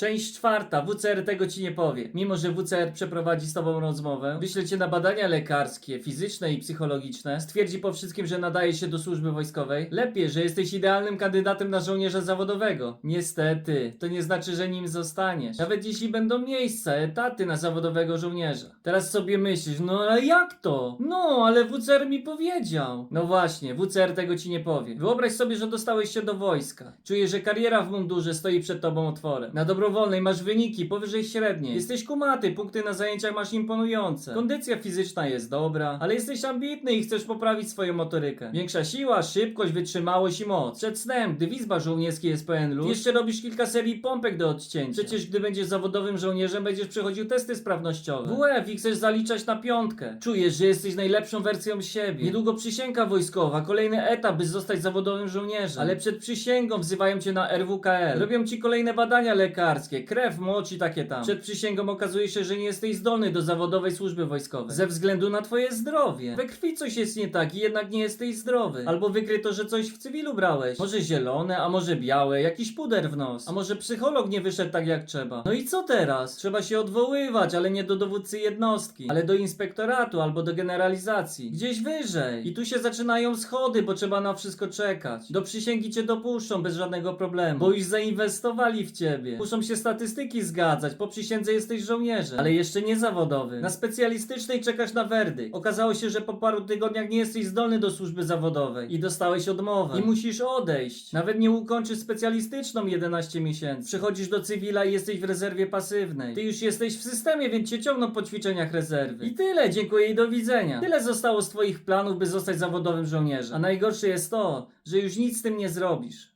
Część czwarta. WCR tego ci nie powie. Mimo, że WCR przeprowadzi z tobą rozmowę, wyśle cię na badania lekarskie, fizyczne i psychologiczne, stwierdzi po wszystkim, że nadaje się do służby wojskowej, lepiej, że jesteś idealnym kandydatem na żołnierza zawodowego. Niestety, to nie znaczy, że nim zostaniesz. Nawet jeśli będą miejsca, etaty na zawodowego żołnierza. Teraz sobie myślisz, no ale jak to? No, ale WCR mi powiedział. No właśnie, WCR tego ci nie powie. Wyobraź sobie, że dostałeś się do wojska. Czujesz, że kariera w mundurze stoi przed tobą otworem. Na dobrowolnej masz wyniki powyżej średniej. Jesteś kumaty, punkty na zajęciach masz imponujące. Kondycja fizyczna jest dobra, ale jesteś ambitny i chcesz poprawić swoją motorykę. Większa siła, szybkość, wytrzymałość i moc. Przed snem, gdy w izbach żołnierskiej jest pełen luz, jeszcze robisz kilka serii pompek do odcięcia. Przecież gdy będziesz zawodowym żołnierzem, będziesz przechodził testy sprawnościowe. WF i chcesz zaliczać na piątkę. Czujesz, że jesteś najlepszą wersją siebie. Niedługo przysięga wojskowa, kolejny etap, by zostać zawodowym żołnierzem. Ale przed przysięgą wzywają cię na RWKL. Robią ci kolejne badania lekarskie, krew, mocz i takie tam. Przed przysięgą okazuje się, że nie jesteś zdolny do zawodowej służby wojskowej. Ze względu na twoje zdrowie. We krwi coś jest nie tak i jednak nie jesteś zdrowy. Albo wykryto, że coś w cywilu brałeś. Może zielone, a może białe, jakiś puder w nos. A może psycholog nie wyszedł tak jak trzeba. No i co teraz? Trzeba się odwoływać, ale nie do dowódcy jednostki, ale do inspektoratu albo do generalizacji. Gdzieś wyżej. I tu się zaczynają schody, bo trzeba na wszystko czekać. Do przysięgi cię dopuszczą bez żadnego problemu, bo już zainwestowali w ciebie. Muszą się statystyki zgadzać, po przysiędze jesteś żołnierzem, ale jeszcze nie zawodowy. Na specjalistycznej czekasz na werdykt. Okazało się, że po paru tygodniach nie jesteś zdolny do służby zawodowej i dostałeś odmowę. I musisz odejść. Nawet nie ukończysz specjalistyczną 11 miesięcy. Przechodzisz do cywila i jesteś w rezerwie pasywnej. Ty już jesteś w systemie, więc cię ciągną po ćwiczeniach rezerwy. I tyle, dziękuję i do widzenia. Tyle zostało z twoich planów, by zostać zawodowym żołnierzem. A najgorsze jest to, że już nic z tym nie zrobisz.